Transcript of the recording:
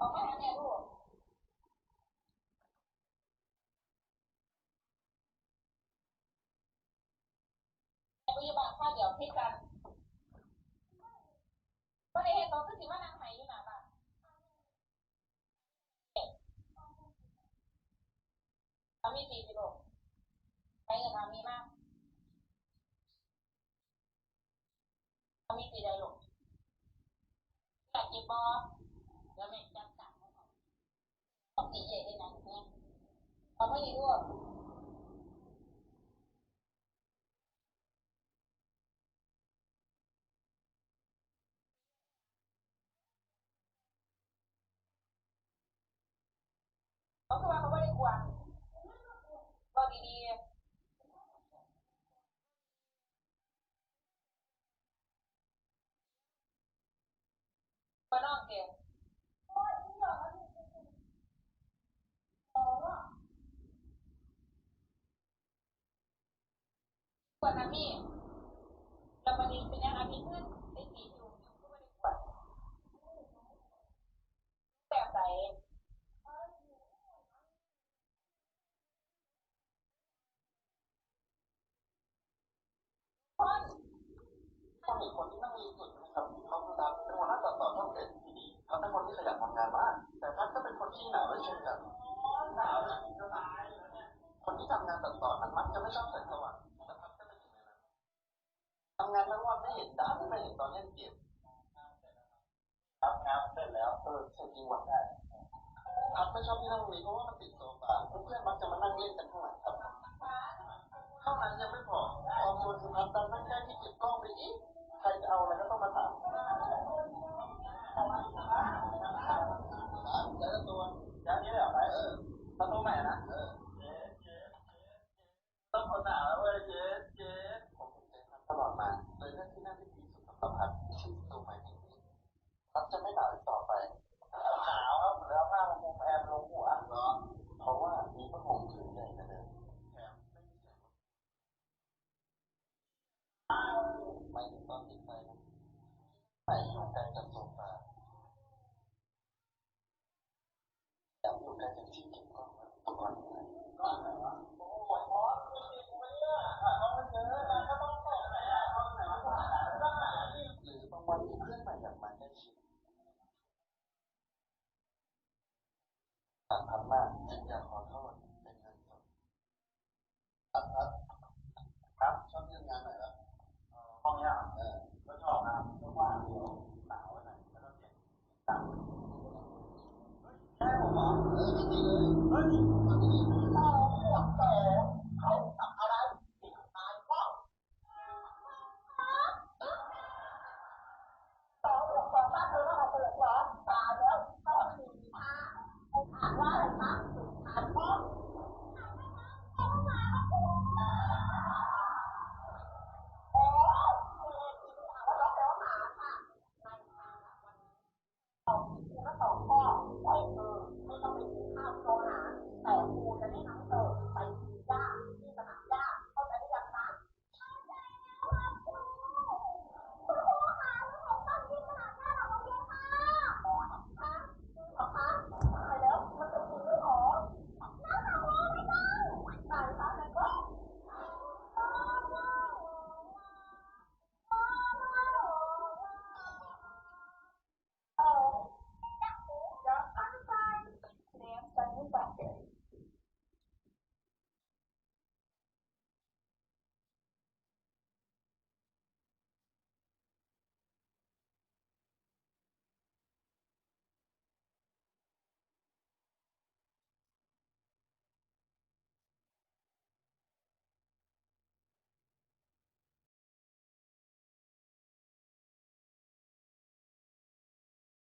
ออกมาหาแม่ลูกพยาบาลข้าเดี๋ยวพิกันก็ได้เห็นตอนที่สิมานั่งไหอยู่หนาบ้านทำมีตีสิลูกไปกับทำมีมากทำมีตีได้ลูกอยากกินบอเดี๋ยวแม่จับจับให้เขา ต้องตีเย่ได้นะเนี่ยเอาไม่ดีด้วยเขาคือว่าเขาไม่ได้กวนก็ดีๆมาน้องเดียว มี่แล้ววันนี้เป็นยังไงมีขึ้นได้สีอยู่อยู่ก็ไม่ได้กวนแบบไหนต้องมีคนที่นั่งริมสุดนะครับเขาคือทัศน์เป็นหัวหน้าตัดต่อช่องเจ็ดที่ดีเขาเป็นคนที่ขยันทำงานมา ทำงานทั้งวันไม่เห็นดาวไม่เห็นตอนเล่นเกมครับครับเสร็จแล้วเออเสร็จจริงวันได้ทัศน์ไม่ชอบที่นั่งนี้เพราะว่ามันติดโซฟาเพื่อนๆมักจะมานั่งเล่นกันข้างหลังครับเท่านั้นยังไม่พอความชวนคือพันตันนั่งใกล้ที่เก็บกล้องไปอีกใครจะเอาอะไรก็ต้องมาถาม พันจะไม่หนาวอีกต่อไปหนาวครับแล้วผ้ามันคงแอบลงหัวเหรอเพราะว่ามีผ้าห่มผืนใหญ่กว่าเดิมแถมไม่มีแสงไม่ถึงตอนติดไฟนะไปอยู่ใกล้กับโซฟาอยากอยู่ใกล้กับที่เก็บกล้องนะทุกคนเลยกล้องไหนวะโอ้ยบอสไม่ติดไม่เยอะเอาไปเจอมันก็ต้องส่งไหนอะเอาไหนวะหรือบางวันมีเพื่อนใหม่อยากมาใกล้ชิด สำคัญมากจึงอยากขอโทษเป็นเงินสดครับครับครับชอบเรื่องงานไหนล่ะห้องยากเออก็ชอบนะเพราะว่าเดี๋ยวหนาวไหนก็ต้องเก็บตังค์ใช่ผมเหรอเออจริงเลยเฮ้ย